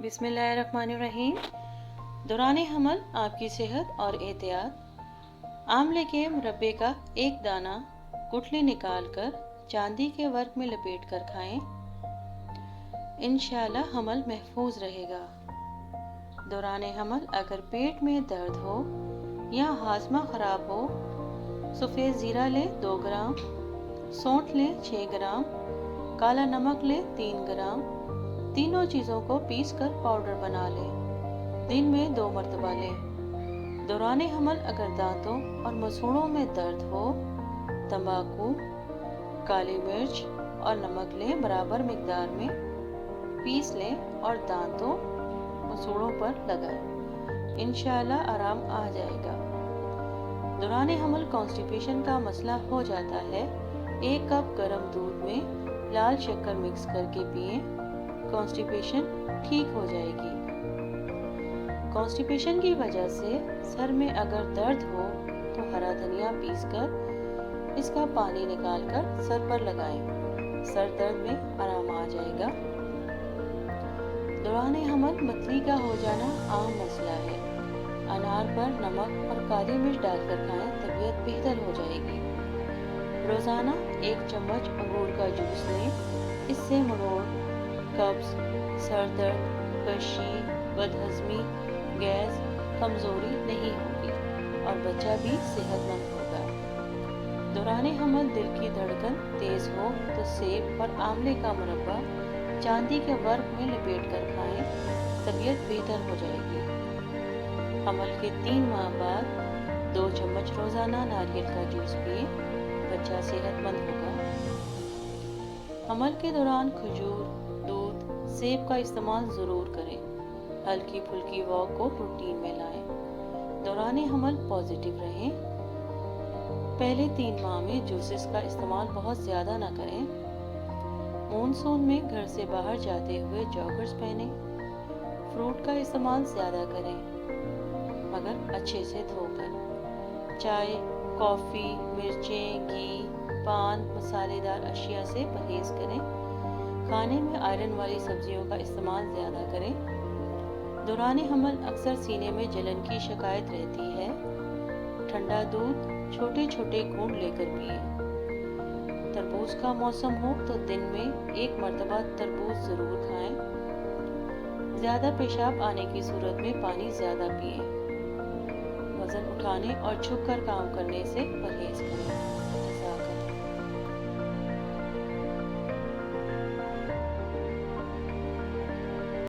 बिस्मिल्लाहिर्रहमानिर्रहीम। दौरान हमल, आपकी सेहत और एहतियात। आमले के मुरब्बे का एक दाना गुठली निकाल कर चांदी के वर्क में लपेट कर खाएँ। इन हमल महफूज रहेगा। दौरान हमल अगर पेट में दर्द हो या हाजमा ख़राब हो, सफ़ेद ज़ीरा लें दो ग्राम, सौंठ लें छः ग्राम, काला नमक लें तीन ग्राम तीनों चीज़ों को पीस कर पाउडर बना लें। दिन में दो मरतबा लें। दौरान हमल अगर दांतों और मसूड़ों में दर्द हो, तंबाकू, काली मिर्च और नमक लें बराबर मकदार में पीस लें और दांतों, मसूड़ों पर लगाएँ। इंशाल्लाह आराम आ जाएगा। दौरान हमल कॉन्स्टिपेशन का मसला हो जाता है। एक कप गर्म दूध में लाल शक्कर मिक्स करके पिए। कॉन्स्टिपेशन ठीक हो जाएगी। कॉन्स्टिपेशन की वजह से सर में अगर दर्द हो तो हरा धनिया पीसकर इसका पानी निकालकर सर पर लगाएँ। सर दर्द में आराम आ जाएगा। दौरान हमल मछली का हो जाना आम मसला है। अनार पर नमक और काली मिर्च डालकर खाएँ, तबीयत बेहतर हो जाएगी। रोज़ाना एक चम्मच अंगूर का जूस लें, इससे मरोड़ कब्ज सर दर्द कशी बदहजमी गैस कमज़ोरी नहीं होगी और बच्चा भी सेहतमंद होगा। दौरान हमल दिल की धड़कन तेज़ हो तो सेब और आंवले का मुरब्बा चांदी के वर्क में लपेट कर खाएँ, तबीयत बेहतर हो जाएगी। हमल के तीन माह बाद दो चम्मच रोज़ाना नारियल का जूस पिए, बच्चा सेहतमंद होगा। हमल के दौरान खजूर सेब का इस्तेमाल ज़रूर करें। हल्की फुल्की वॉक को रूटीन में लाएँ। दौरान हमल पॉजिटिव रहें। पहले तीन माह में जूसेस का इस्तेमाल बहुत ज़्यादा ना करें। मानसून में घर से बाहर जाते हुए जॉगर्स पहने। फ्रूट का इस्तेमाल ज़्यादा करें, मगर अच्छे से धोकर। चाय, कॉफ़ी, मिर्चें, घी, पान, मसालेदार अशिया से परहेज़ करें। खाने में आयरन वाली सब्जियों का इस्तेमाल ज़्यादा करें। दौरान हमल अक्सर सीने में जलन की शिकायत रहती है। ठंडा दूध छोटे छोटे घूंट लेकर पिए। तरबूज का मौसम हो तो दिन में एक मरतबा तरबूज ज़रूर खाएँ। ज़्यादा पेशाब आने की सूरत में पानी ज़्यादा पिए। वज़न उठाने और झुक कर काम करने से परहेज करें।